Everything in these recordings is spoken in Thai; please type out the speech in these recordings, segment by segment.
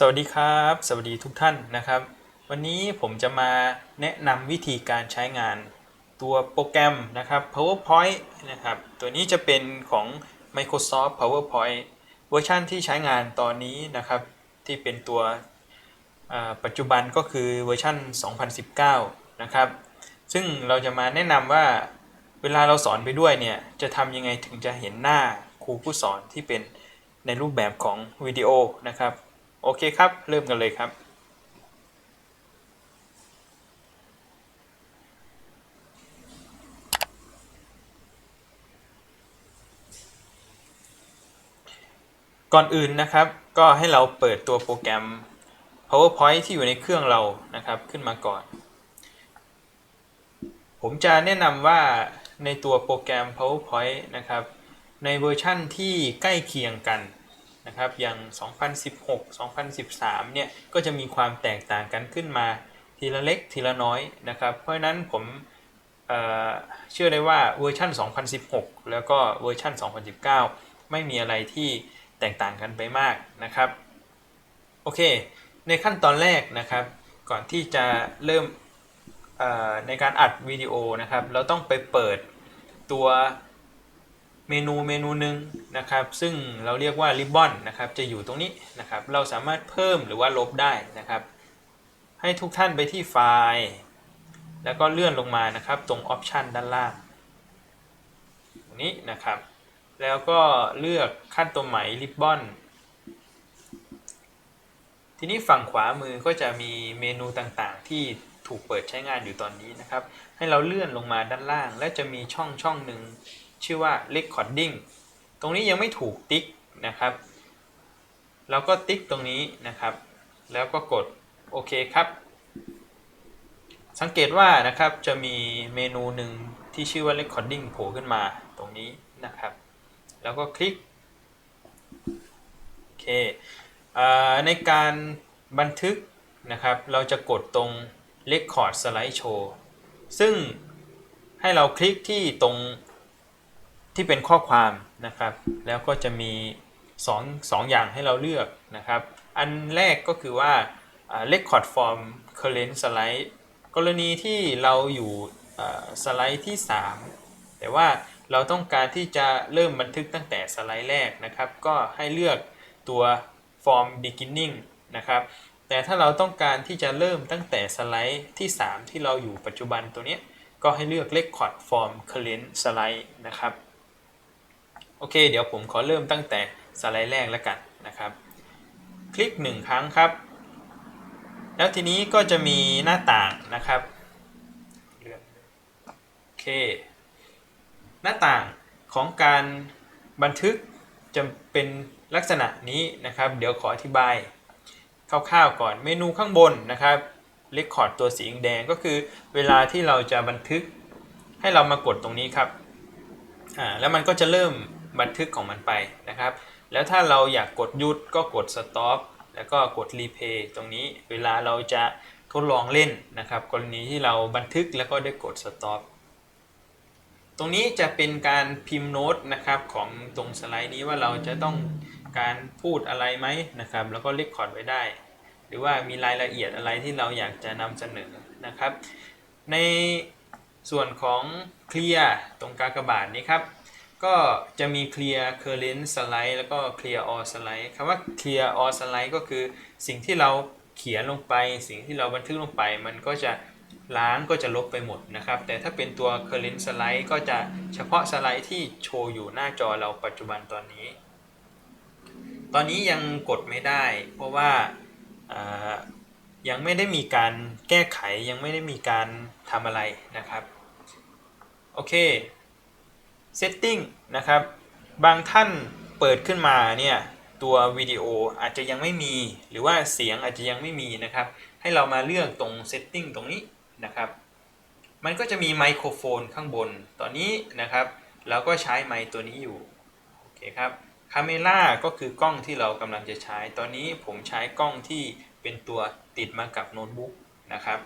สวัสดีครับ สวัสดีทุกท่านนะครับ วันนี้ผมจะมาแนะนำวิธีการใช้งาน ตัวโปรแกรมนะครับ PowerPoint นะครับ ตัวนี้จะเป็นของ Microsoft PowerPoint เวอร์ชันที่ใช้งานตอนนี้นะครับ ที่เป็นตัวปัจจุบันก็คือเวอร์ชัน2019 นะครับ ซึ่งเราจะมาแนะนำว่าเวลาเราสอนไปด้วยเนี่ย จะทำยังไงถึงจะเห็นหน้าครูผู้สอนที่เป็นในรูปแบบของวิดีโอนะครับ โอเคครับ เริ่มกันเลยครับก่อนอื่นนะครับ ก็ให้เราเปิดตัวโปรแกรม PowerPoint ที่อยู่ในเครื่องเรานะครับ ขึ้นมาก่อน ผมจะแนะนำว่าในตัวโปรแกรม PowerPoint นะครับ ในเวอร์ชั่นที่ใกล้เคียงกัน นะครับอย่าง 2016 2013 เนี่ยก็จะมีความแตกต่างกันขึ้นมาทีละเล็กทีละน้อยนะครับ เพราะฉะนั้นผมเเชื่อได้ว่าเวอร์ชัน2016 แล้วก็เวอร์ชัน2019 ไม่มีอะไรที่แตกต่างกันไปมากนะครับโอเค ในขั้นตอนแรกนะครับ ก่อนที่จะเริ่มในการอัดวิดีโอนะครับ เราต้องไปเปิดตัว เมนูเมนูหนึ่งนะครับ ซึ่งเราเรียกว่า Ribbon นะครับจะอยู่ตรงนี้นะครับ เราสามารถเพิ่มหรือว่าลบได้นะครับ ให้ทุกท่านไปที่ไฟล์ แล้วก็เลื่อนลงมานะครับ ตรงออปชันด้านล่างตรงนี้นะครับ แล้วก็เลือกขั้นตัวไหม Ribbon ทีนี้ฝั่งขวามือก็จะมีเมนูต่างๆ ที่ถูกเปิดใช้งานอยู่ตอนนี้นะครับ ให้เราเลื่อนลงมาด้านล่าง และจะมีช่องช่องหนึ่ง ชื่อว่า recording ตรงนี้ยังไม่ถูกติ๊กนะครับ เราก็ติ๊กตรงนี้นะครับ แล้วก็กดโอเคครับ สังเกตว่านะครับจะมีเมนูหนึ่งที่ชื่อว่า recording โผล่ขึ้นมาตรงนี้นะครับ แล้วก็คลิกโอเคเอ่อในการบันทึกนะครับ เราจะกดตรง Record Slide Show ซึ่งให้เราคลิกที่ตรง ที่เป็นข้อความนะครับ แล้วก็จะมี2องสองอย่างให้เราเลือกนะครับ อันแรกก็คือว่า Record From Current Slide กรณีที่เราอยู่สไลด์ที่ 3 แต่ว่าเราต้องการที่จะเริ่มบันทึกตั้งแต่สไลด์แรกนะครับ ก็ให้เลือกตัว Form Beginning นะครับ แต่ถ้าเราต้องการที่จะเริ่มตั้งแต่สไลด์ที่ 3 ที่เราอยู่ปัจจุบันตัวนี้ ก็ให้เลือก Record From Current Slide นะครับ โอเค เดี๋ยวผมขอเริ่มตั้งแต่สไลด์แรกแล้วกันนะครับ คลิก 1 ครั้งครับ แล้วทีนี้ก็จะมีหน้าต่างนะครับโอเค หน้าต่างของการบันทึกจะเป็นลักษณะนี้นะครับ เดี๋ยวขออธิบายคร่าวๆก่อนเมนูข้างบนนะครับ Record ตัวสีแดงก็คือเวลาที่เราจะบันทึกให้เรามากดตรงนี้ครับอ่าแล้วมันก็จะเริ่ม บันทึกของมันไปนะครับ แล้วถ้าเราอยากกดหยุดก็กด stop แล้วก็กด replay ตรงนี้เวลาเราจะทดลองเล่นนะครับ กรณีที่เราบันทึกแล้วก็ได้กด stop ตรงนี้จะเป็นการพิมพ์โน้ตนะครับของตรงสไลด์นี้ว่าเราจะต้องการพูดอะไรไหมนะครับ แล้วก็เรคคอร์ดไว้ได้ หรือว่ามีรายละเอียดอะไรที่เราอยากจะนำเสนอนะครับ ในส่วนของเคลียร์ตรงกากบาทนี้ครับ ก็จะมี clear current slide แล้วก็ clear all slide คำว่า clear all slide ก็คือสิ่งที่เราเขียนลงไป สิ่งที่เราบันทึกลงไป มันก็จะล้างก็จะลบไปหมดนะครับ แต่ถ้าเป็นตัว current slide ก็จะเฉพาะสไลด์ที่โชว์อยู่หน้าจอเราปัจจุบันตอนนี้ ตอนนี้ยังกดไม่ได้ เพราะว่าอ่ายังไม่ได้มีการแก้ไขยังไม่ได้มีการทำอะไรนะครับ โอเค Setting นะครับ บางท่านเปิดขึ้นมาเนี่ยตัววิดีโออาจจะยังไม่มี หรือว่าเสียงอาจจะยังไม่มีนะครับ ให้เรามาเลือกตรง Setting ตรงนี้นะครับ มันก็จะมีไมโครโฟนข้างบน ตอนนี้นะครับเราก็ใช้ไมค์ตัวนี้อยู่โอเคครับคาเมล่าก็คือกล้องที่เรากำลังจะใช้ ตอนนี้ผมใช้กล้องที่เป็นตัวติดมากับโน้ตบุ๊กนะครับ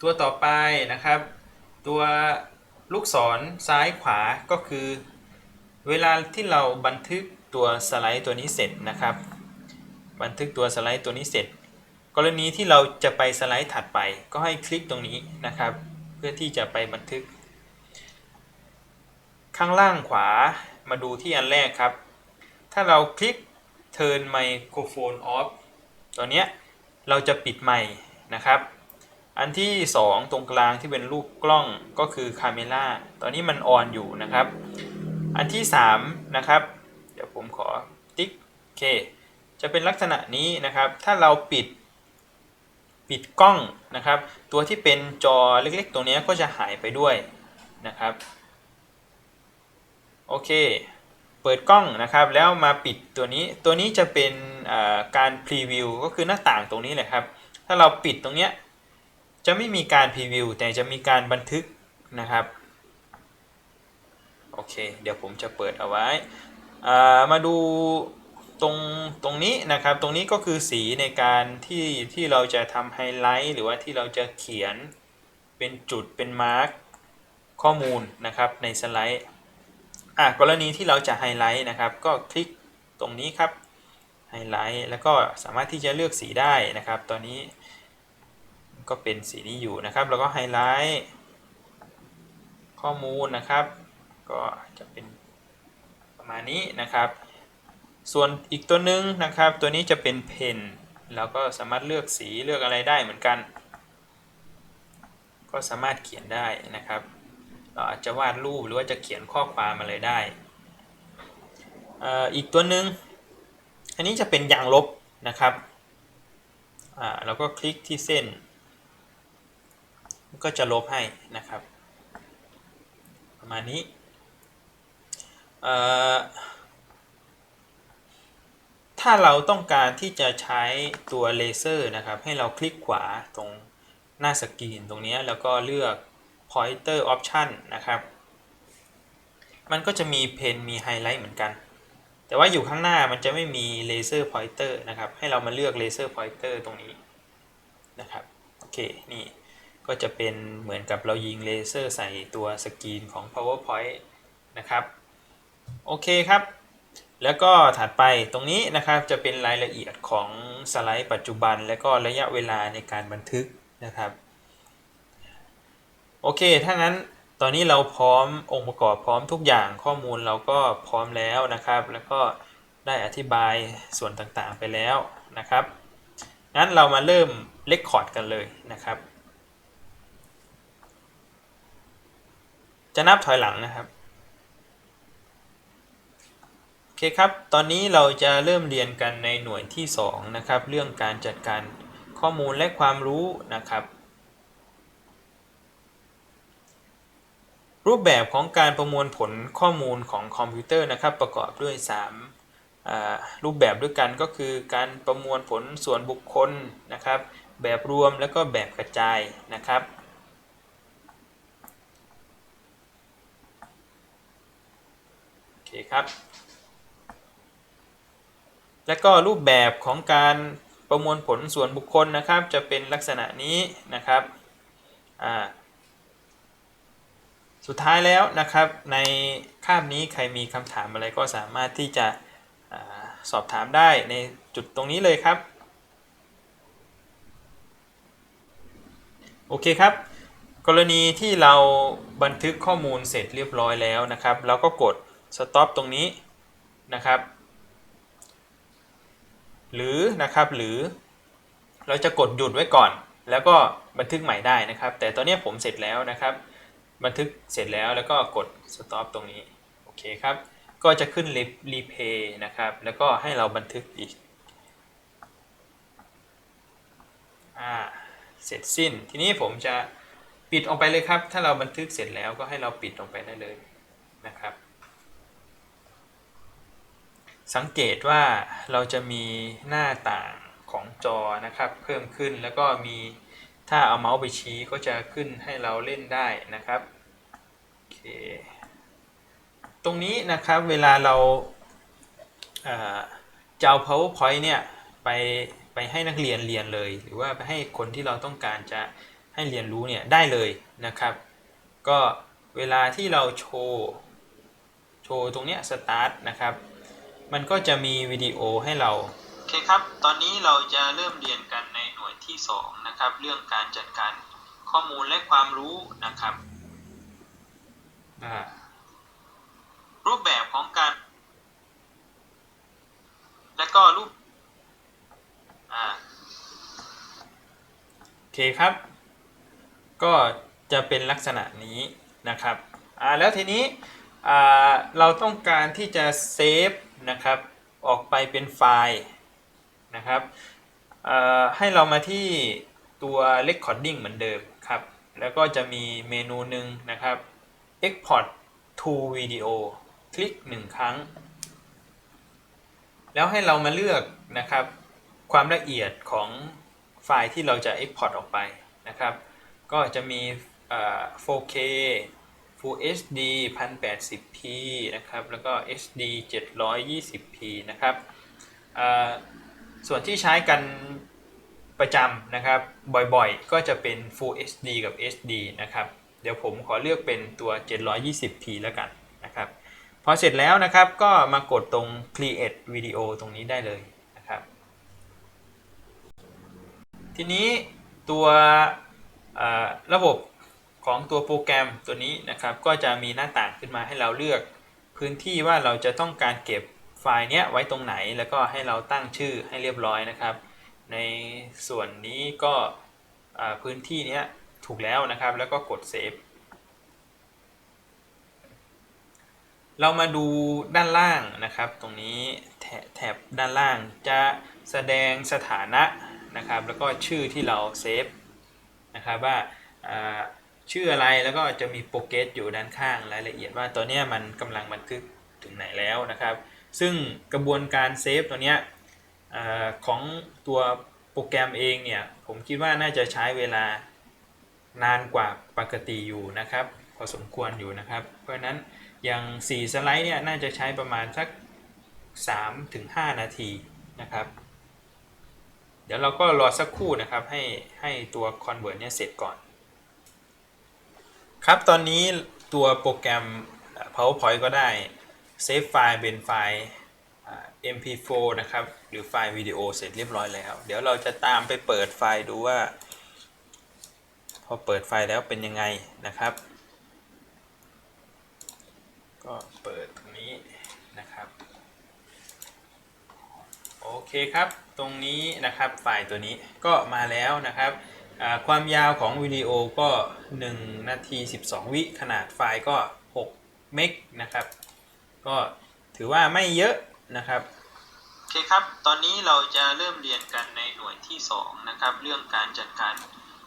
ตัวต่อไปนะครับ ตัว ลูกศรซ้ายขวาก็คือ เวลาที่เราบันทึกตัวสไลด์ตัวนี้เสร็จนะครับ บันทึกตัวสไลด์ตัวนี้เสร็จ กรณีที่เราจะไปสไลด์ถัดไป ก็ให้คลิกตรงนี้นะครับ เพื่อที่จะไปบันทึก ข้างล่างขวามาดูที่อันแรกครับ ถ้าเราคลิก turn microphone off ตัวเนี้ยเราจะปิดไมค์นะครับ อันที่ 2 ตรงกลางที่เป็นรูปกล้องก็คือ Camera ตอนนี้มันออนอยู่นะครับ อันที่3นะครับ เดี๋ยวผมขอติ๊กโอเค จะเป็นลักษณะนี้นะครับ ถ้าเราปิดปิดกล้องนะครับ ตัวที่เป็นจอเล็กๆตัวนี้ก็จะหายไปด้วยนะครับโอเค เปิดกล้องนะครับแล้วมาปิดตัวนี้ตัวนี้จะเป็นการพรีวิวก็คือหน้าต่างตรงนี้แหละครับ ถ้าเราปิดตรงเนี้ย จะไม่มีการพรีวิวแต่จะมีการบันทึกนะครับ โอเค เดี๋ยวผมจะเปิดเอาไว้ มาดูตรงตรงนี้นะครับ ตรงนี้ก็คือสีในการที่ที่เราจะทำไฮไลท์ หรือว่าที่เราจะเขียนเป็นจุดเป็นมาร์กข้อมูลนะครับในสไลด์อะกรณีที่เราจะไฮไลท์นะครับ ก็คลิกตรงนี้ครับไฮไลท์แล้วก็สามารถที่จะเลือกสีได้นะครับ ตอนนี้ ก็เป็นสีนี้อยู่นะครับแล้วก็ไฮไลท์ข้อมูลนะครับ ก็จะเป็นประมาณนี้นะครับ ส่วนอีกตัวหนึ่งนะครับ ตัวนี้จะเป็นเพนแล้วก็สามารถเลือกสีเลือกอะไรได้เหมือนกัน ก็สามารถเขียนได้นะครับ เราอาจจะวาดรูปหรือว่าจะเขียนข้อความอะไรได้อีกตัวหนึ่งอันนี้จะเป็นยางลบนะครับเราก็คลิกที่เส้น ก็จะลบให้นะครับ ประมาณนี้ถ้าเราต้องการที่จะใช้ตัวเลเซอร์นะครับ ให้เราคลิกขวาตรงหน้าสกรีนตรงนี้แล้วก็เลือก pointer option นะครับ มันก็จะมีเพนมีไฮไลท์เหมือนกัน แต่ว่าอยู่ข้างหน้ามันจะไม่มีเลเซอร์พอยเตอร์นะครับ ให้เรามาเลือกเลเซอร์พอยเตอร์ตรงนี้นะครับ โอเค นี่ ก็จะเป็นเหมือนกับเรายิงเลเซอร์ใส่ตัวสกรีนของ powerpoint นะครับ โอเคครับ แล้วก็ถัดไปตรงนี้นะครับจะเป็นรายละเอียดของสไลด์ปัจจุบัน และก็ระยะเวลาในการบันทึกนะครับ โอเค ถ้างั้นตอนนี้เราพร้อมองค์ประกอบพร้อมทุกอย่างข้อมูลเราก็พร้อมแล้วนะครับ แล้วก็ได้อธิบายส่วนต่างๆไปแล้วนะครับ งั้นเรามาเริ่มเลคคอร์ดกันเลยนะครับ จะนับถอยหลังนะครับโอเคครับ ตอนนี้เราจะเริ่มเรียนกันในหน่วยที่ 2 นะครับ เรื่องการจัดการข้อมูลและความรู้นะครับ รูปแบบของการประมวลผลข้อมูลของคอมพิวเตอร์นะครับ ประกอบด้วย3รูปแบบด้วยกันก็คือการประมวลผลส่วนบุคคลนะครับ แบบรวมแล้วก็แบบกระจายนะครับโอเคครับ และก็รูปแบบของการประมวลผลส่วนบุคคลนะครับ จะเป็นลักษณะนี้นะครับสุดท้ายแล้วนะครับในคาบนี้ใครมีคำถามอะไรก็สามารถที่จะอสอบถามได้ในจุดตรงนี้เลยครับ โอเคครับ กรณีที่เราบันทึกข้อมูลเสร็จเรียบร้อยแล้วนะครับเราก็กด stop ตรงนี้นะครับ หรือนะครับหรือเราจะกดหยุดไว้ก่อน แล้วก็บันทึกใหม่ได้นะครับ แต่ตอนนี้ผมเสร็จแล้วนะครับ บันทึกเสร็จแล้วแล้วก็กด stop ตรงนี้โอเคครับ ก็จะขึ้น replay นะครับ แล้วก็ให้เราบันทึกอีกอ่าเสร็จสิ้น ทีนี้ผมจะปิดออกไปเลยครับ ถ้าเราบันทึกเสร็จแล้วก็ให้เราปิดออกไปได้เลยนะครับ สังเกตว่าเราจะมีหน้าต่างของจอนะครับ เพิ่มขึ้นแล้วก็มีถ้าเอาเมาส์ไปชี้ก็จะขึ้นให้เราเล่นได้นะครับโอเคตรงนี้นะครับเวลาเราจะเอา powerpoint เนี่ยไปไปให้นักเรียนเรียนเลย หรือว่าไปให้คนที่เราต้องการจะให้เรียนรู้เนี่ยได้เลยนะครับ ก็เวลาที่เราโชว์โชว์ตรงเนี้ย start นะครับ มันก็จะมีวิดีโอให้เราเคครับ ตอนนี้เราจะเริ่มเรียนกันในหน่วยที่ 2 นะครับ เรื่องการจัดการข้อมูลและความรู้นะครับอ่ารูปแบบของการ และก็รูปอ่าโอเคครับ ก็จะเป็นลักษณะนี้นะครับอ่าแล้วทีนี้อ่าเราต้องการที่จะเซฟ นะครับ ออกไปเป็นไฟล์นะครับให้เรามาที่ตัว recording เหมือนเดิมครับ แล้วก็จะมีเมนูหนึ่งนะครับ export to video คลิกหนึ่งครั้ง แล้วให้เรามาเลือกนะครับ ความละเอียดของไฟล์ที่เราจะ export ออกไปนะครับ ก็จะมี 4K Full HD 1080p นะครับ แล้วก็ HD 720p นะครับ ส่วนที่ใช้กันประจำนะครับ บ่อยๆ ก็จะเป็น Full HD กับ HD นะครับ เดี๋ยวผมขอเลือกเป็นตัว 720p แล้วกันนะครับ พอเสร็จแล้วนะครับ ก็มากดตรง create video ตรงนี้ได้เลยนะครับ ทีนี้ตัวระบบ ของตัวโปรแกรมตัวนี้นะครับ ก็จะมีหน้าต่างขึ้นมาให้เราเลือกพื้นที่ว่าเราจะต้องการเก็บไฟล์เนี้ยไว้ตรงไหน แล้วก็ให้เราตั้งชื่อให้เรียบร้อยนะครับ ในส่วนนี้ก็พื้นที่เนี้ยถูกแล้วนะครับ แล้วก็กดเซฟเรามาดูด้านล่างนะครับ ตรงนี้แถบด้านล่างจะแสดงสถานะนะครับ แล้วก็ชื่อที่เราเซฟนะครับว่า ชื่ออะไรแล้วก็จะมีโปรเกรสอยู่ด้านข้างรายละเอียดว่าตัวเนี้ยมันกำลังบันทึกถึงไหนแล้วนะครับ ซึ่งกระบวนการเซฟตัวเนี้ยของตัวโปรแกรมเองเนี่ยผมคิดว่าน่าจะใช้เวลานานกว่าปกติอยู่นะครับพอสมควรอยู่นะครับ เพราะฉะนั้นอย่าง 4 สไลด์เนี่ยน่าจะใช้ประมาณสัก 3-5 นาทีนะครับ เดี๋ยวเราก็รอสักครู่นะครับให้ให้ตัว Convert เนี่ยเสร็จก่อน ครับตอนนี้ตัวโปรแกรม PowerPoint ก็ได้เซฟไฟล์เป็นไฟล์ MP4 นะครับ หรือไฟล์วิดีโอเสร็จเรียบร้อยแล้ว เดี๋ยวเราจะตามไปเปิดไฟล์ดูว่า พอเปิดไฟล์แล้วเป็นยังไงนะครับ ก็เปิดตรงนี้นะครับ โอเคครับ ตรงนี้นะครับไฟล์ตัวนี้ก็มาแล้วนะครับ ความยาวของวิดีโอก็ 1 นาที 12 วิ ขนาดไฟล์ก็ 6 เมกนะครับ ก็ถือว่าไม่เยอะนะครับโอเคครับ ตอนนี้เราจะเริ่มเรียนกันในหน่วยที่ 2 นะครับ เรื่องการจัดการ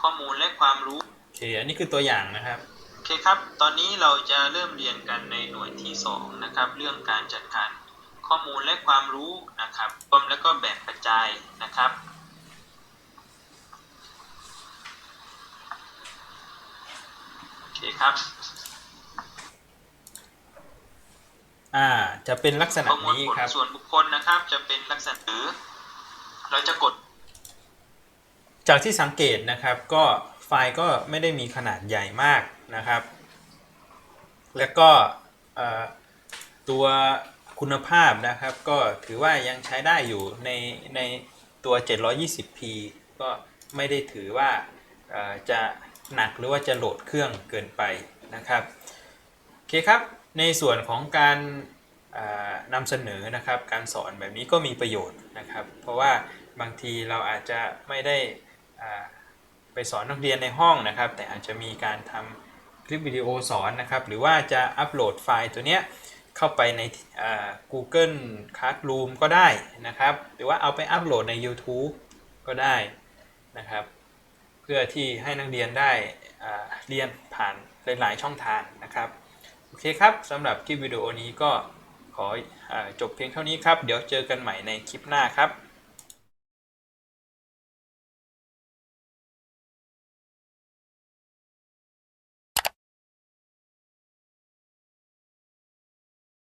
ข้อมูลและความรู้โอเคอันนี้คือตัวอย่างนะครับโอเคครับ ตอนนี้เราจะเริ่มเรียนกันในหน่วยที่ 2 นะครับ เรื่องการจัดการข้อมูลและความรู้นะครับรวมแล้วก็แบ่งกระจายนะครับ โอ เคครับ อ่า จะเป็นลักษณะประมวลนี้ผลครับ ส่วนบุคคลนะครับ จะเป็นลักษณะหรือ เราจะกดจากที่สังเกตนะครับก็ไฟล์ก็ไม่ได้มีขนาดใหญ่มากนะครับ แล้วก็เอ่อตัวคุณภาพนะครับก็ถือว่ายังใช้ได้อยู่ในในตัว 720p ก็ไม่ได้ถือว่าเอ่อจะ หนักหรือว่าจะโหลดเครื่องเกินไปนะครับโอเคครับในส่วนของการนำเสนอนะครับการสอนแบบนี้ก็มีประโยชน์นะครับ เพราะว่าบางทีเราอาจจะไม่ได้ไปสอนนักเรียนในห้องนะครับ แต่อาจจะมีการทำคลิปวิดีโอสอนนะครับ หรือว่าจะอัปโหลดไฟล์ตัวเนี้ยเข้าไปใน Google Classroom ก็ได้นะครับ หรือว่าเอาไปอัปโหลดใน YouTube ก็ได้นะครับ พื่อที่ให้นักเรียนได้เรียนผ่านหลายๆช่องทางนะครับ โอเคครับสำหรับคลิปวิดีโอนี้ก็ขออจบเพียงเท่านี้ครับ เดี๋ยวเจอกันใหม่ในคลิปหน้าครับ